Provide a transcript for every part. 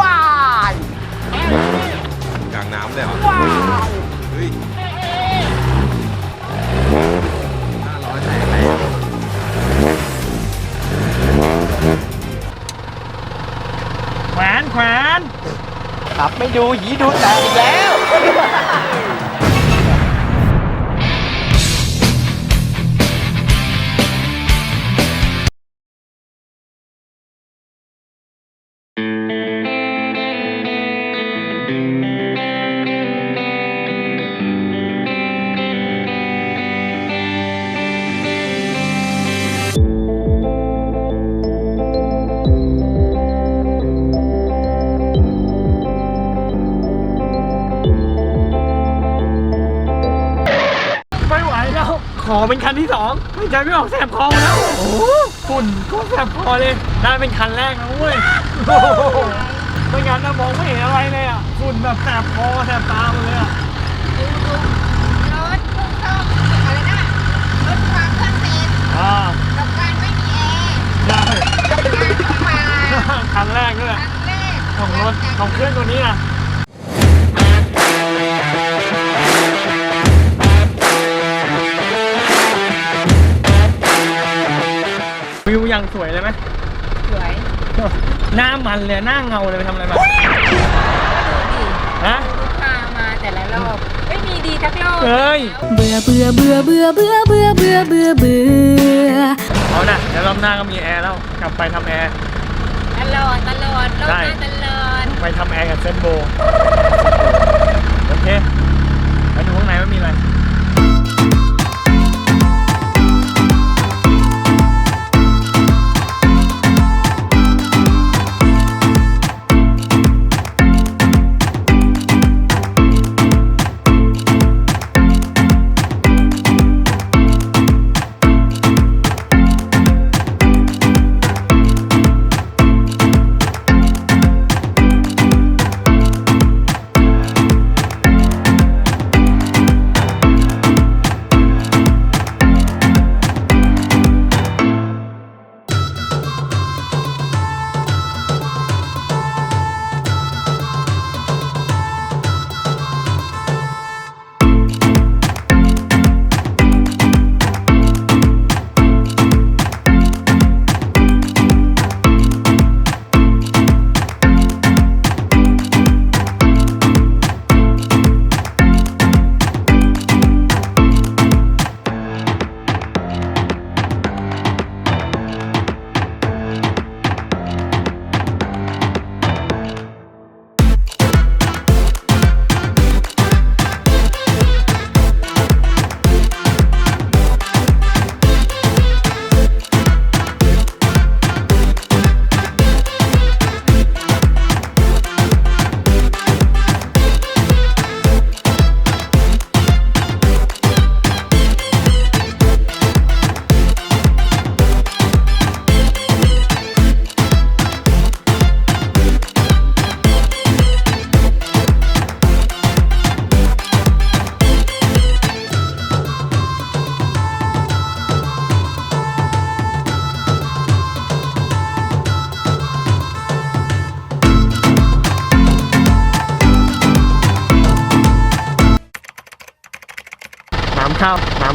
ว้ายกลางน้ำเลยเหรอว้ายเฮ้ยห้าร้อยแตกเลยแขวนแขวน ขับไม่ดูหีดูแต่อีกแล้ว อเป็นคันที่สองไม่ใจไม่ออกแสบคอแล้ว โอ้โหฝุ่นก็แสบคอเลย ได้เป็นคันแรกนะเว้ยโอ้โหไม่งั้นนะมองไม่เห็นอะไรเลยอะฝุ่นแบบแสบคอแสบตาหมดเลยอะดูดูรถลูกต้องอะไรนะรถความเครื่องเต็มอ่ากับการไม่มีแอร์ได้กับการเข้ามาคันแรกด้วย ครั้งแรกของรถของเครื่องตัวนี้นะ วิวยังสวยเลยไหมสวยหน้ามันเลยหน้าเงาเลยไปทำอะไรมาดูดิฮะลูกค้ามาแต่ละรอบไม่มีดีทักรอบเฮ้ยเบื่อเบื่อเบื่อเบื่อเบื่อเบื่อเบื่อเบื่อเบื่อเอานะเดี๋ยวรอบหน้าก็มีแอร์แล้วกลับไปทำแอร์ตลอดตลอดรอบได้หน้าตลอดไปทำแอร์กับเซนโบโอเคไปดูข้างในว่ามีอะไร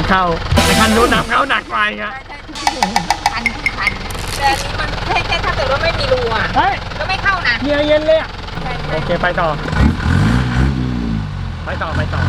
ำเข้าไอ้คันนู้นน้ำเข้าหนักกว่าอีกอะคันคันแต่อันนี้มันแค่แค่ถ้าเกิดว่าไม่มีรูอะเฮ้ยก็ไม่เข้านะเฮียเย็นเลยอะ โอเค ไปต่อ ไปต่อ ไปต่อ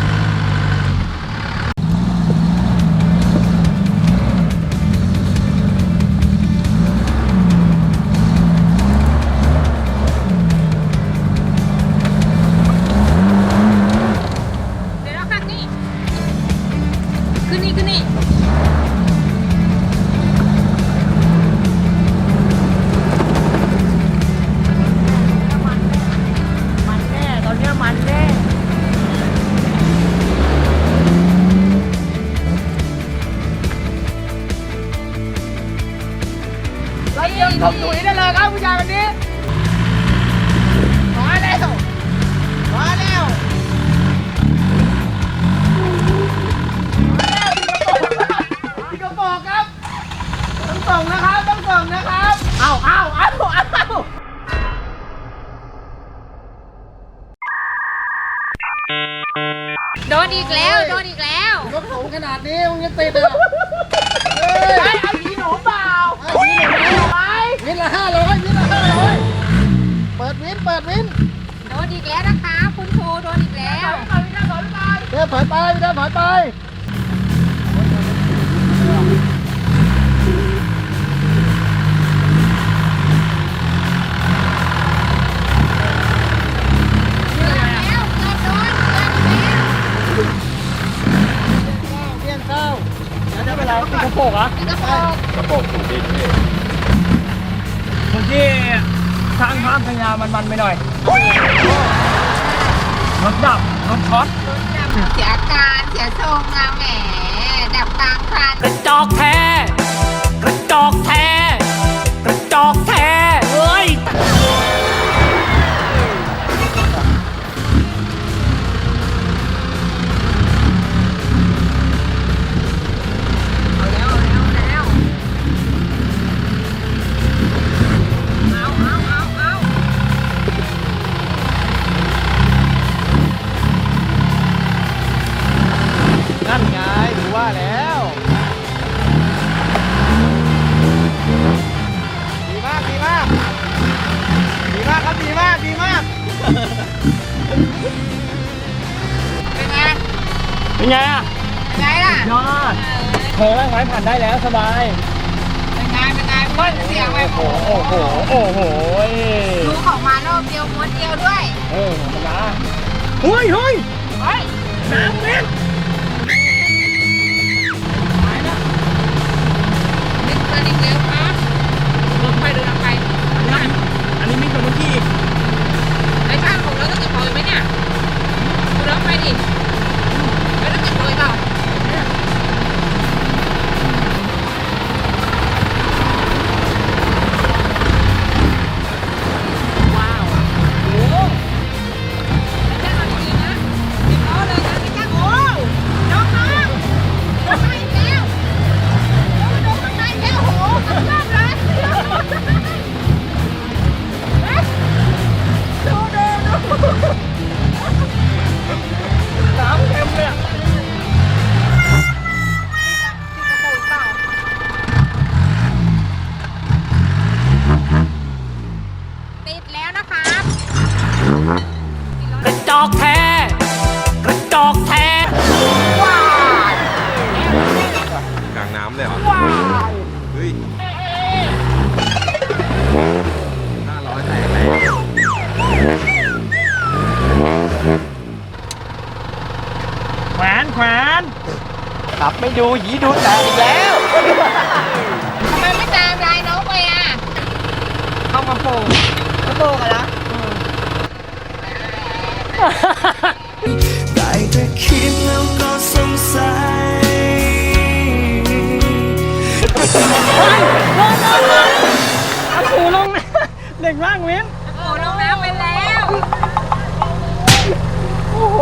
นาดนี้มึงยังติดอะเฮ้ยไอ้เอาผีหนูเปล่าเอาวินหนึ่งไปวินละห้าร้อยวินละห้าร้อยเปิดวินเปิดวินโดนอีกแล้วนะคะ คุณครูโดนอีกแล้ว เดี๋ยวถอยไปเดี๋ยวถอยไป แล้วจะเป็นไรติดกระโปรงอะกระโปรงกระโปรงถูกดินพี่เมื่อกี้สร้างภาพพยามันมันไปหน่อยรถดับรถช็อตเสียการเสียทรงอะแหมดับกลางคันกระจอกแท้กระจอกแท้กระจอกแท้ เธอแม่งไม้ผ่านได้แล้วสบาย เป็นไงเป็นไงเบิ้ลเสียงไปโอ้โห โอ้โห โอ้โหดูของมารอบเดียวม้วนเดียวด้วย เออธรรมดาเฮ้ยเฮ้ยเฮ้ยน้ำเม็ดนึกเกินอีกแล้วครับลงไปเดินไปอันนี้มีกับเมื่อกี้อีกไอ้ช่างของเราต้องเก็บของไหมเนี่ยดูแล้วไปดิ ไม่ดูหีดูแตกอีกแล้ว ทำไมไม่ตามลายน้องไปอะเข้ามาโป่งกระโปรงเหรอได้แต่คิดแล้วก็สงสัยเอาปูลงนะเด็กล่างเว้น โอ้ลงน้ำไปแล้วโอ้โห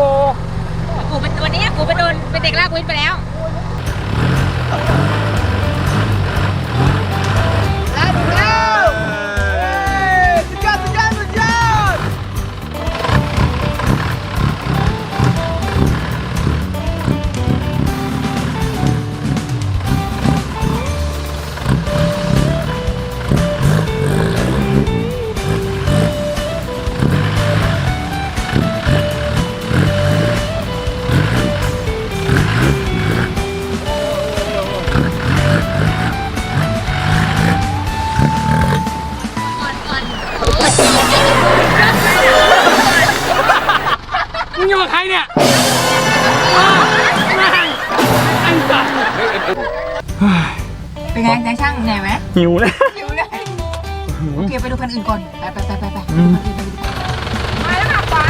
กูเป็นตัวนี้กูไปโดนเป็นเด็กลากวินไปแล้วแล้ว 了。มึงอยู่กับใครเนี่ยอ้าวแม่งไอ้สัสเป็นไงนายช่างเหนื่อยไหมหิวเลยหิวเลยโอเคไปดูคันอื่นก่อน ไปไปไปไปไปมาแล้วค่ะขวา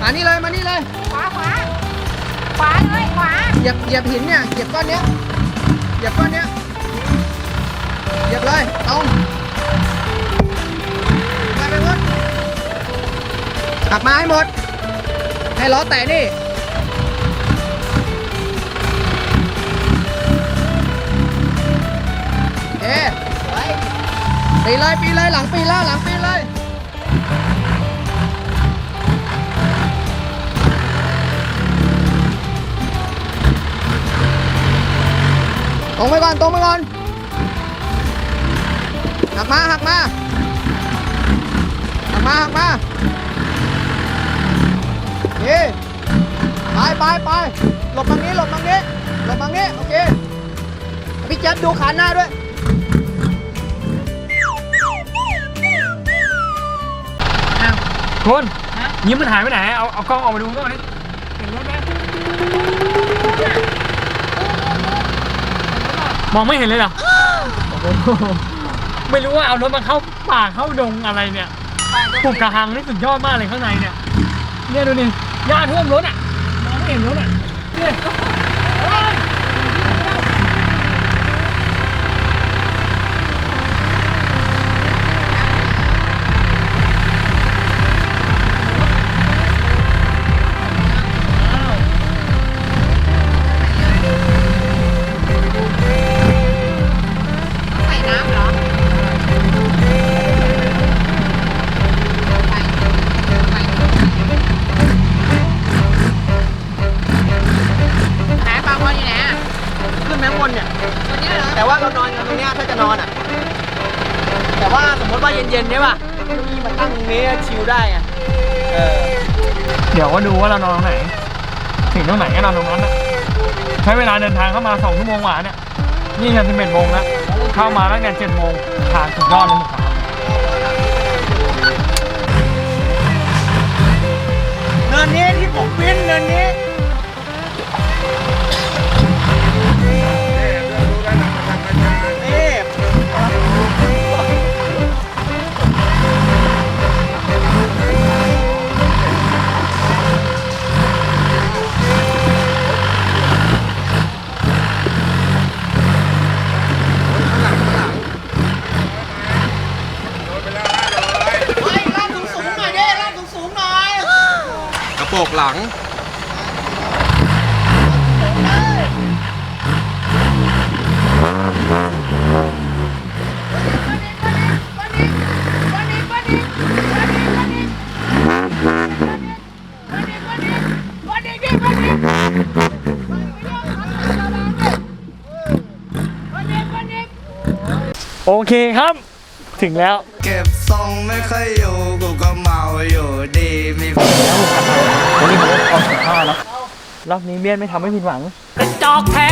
มานี่เลยมานี่เลย ขวาขวาขวาเลยขวาเหยียบเหยียบหินเนี่ย เหยียบก้อนเนี้ย เหยียบก้อนเนี้ย เหยียบเลยตรง ขับมาให้หมด ให้ล้อแตะนี่โอเคปีเลยปีเลยหลังปีแล้วหลังปีเลยตรงไปก่อนตรงไปก่อนหักมาหักมาหักมาหักมา เย้ไปไปไปหลบทางนี้หลบทางนี้หลบทางนี้โอเคพี่แจ๊บดูขาหน้าด้วยคุณยิ้มมันหายไปไหน เอาเอากล้องออกมาดูก็มาดิเห็นรถไหมมองไม่เห็นเลยเหรอโอ้โหไม่รู้ว่าเอารถมาเข้าป่าเข้าดงอะไรเนี่ยปลูกกระหังนี่สุดยอดมากเลยข้างในเนี่ยเนี่ยดูนี่ หญ้าท่วมรถอะมองไม่เห็นรถอะ เออเดี๋ยวก็ดูว่าเรานอนตรงไหน ถึงตรงไหนก็นอนตรงนั้นนะใช้เวลาเดินทางเข้ามาสองชั่วโมงกว่าเนี่ย นี่จะสิบเอ็ดโมงแล้วเข้ามาตั้งแต่เจ็ดโมงทางสุดยอดเลยครับเนินนี้ที่ผมปิ้นเนินนี้ โอเคครับ ถึงแล้วเก็บทรงไม่ค่อยอยู่กูก็เมาอยู่ดีมีวันนี้ผมออกจากท่าแล้วรอบนี้เมียนไม่ทำให้ผิดหวัง กระจอกแท้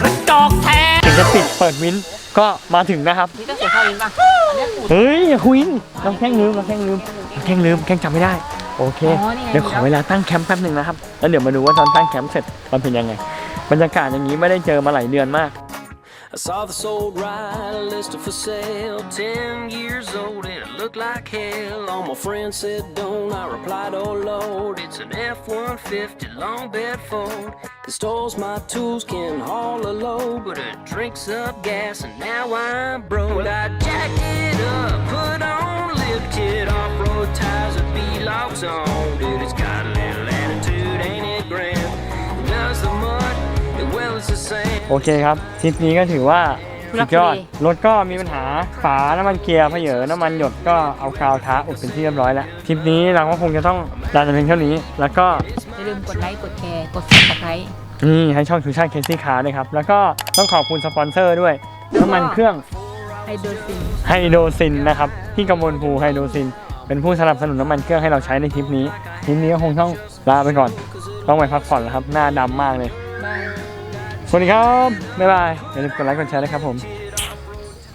กระจอกแท้ถึงจะปิดเปิดวินก็มาถึงนะครับนี่ต้องเสียค่าวินป่ะอันเนี้ยขูดเฮ้ยอย่าคุยเราแค่งลืมเราแค่งลืมเราแค่งลืมแค่งจำไม่ได้โอเคอ๋อนี่ไงเดี๋ยวขอเวลาตั้งแคมป์แป๊บหนึ่งนะครับ แล้วเดี๋ยวมาดูว่าตอนตั้งแคมป์เสร็จมันเป็นยังไง บรรยากาศอย่างนี้ไม่ได้เจอมาหลายเดือนมาก I saw this old ride listed for sale, 10 years old, and it looked like hell. All my friends said don't, I replied, oh lord, it's an F 150 long bed Ford. It stores my tools, can haul a load, but it drinks up gas, and now I'm broke. Well, I jacked it up, put on lifted off road tires with B locks on. Dude, it's โอเคครับทริปนี้ก็ถือว่าสุดยอดรถก็มีปัญหาฝาน้ำมันเกียร์เพเยอน้ำมันหยดก็เอากาวท้าอุดเป็นที่เรียบร้อยแล้วทริปนี้เราก็คงจะต้องลาแต่เพียงเท่านี้ แล้วก็อย่าลืมกดไลค์กดแชร์กด subscribe นี่ให้ช่องชูชาติเคซี่คาร์ด้วยครับ แล้วก็ต้องขอบคุณสปอนเซอร์ด้วยน้ำมันเครื่องไฮโดรซินไฮโดรซินนะครับที่กำมลภูไฮโดรซิน เป็นผู้สนับสนุนน้ำมันเครื่องให้เราใช้ในทริปนี้ทริปนี้ก็คงต้องลาไปก่อน ต้องไปพักผ่อนแล้วครับ หน้าดำมากเลยบาย สวัสดีครับ บ๊ายบายอย่าลืมกดไลค์กดแชร์นะครับผม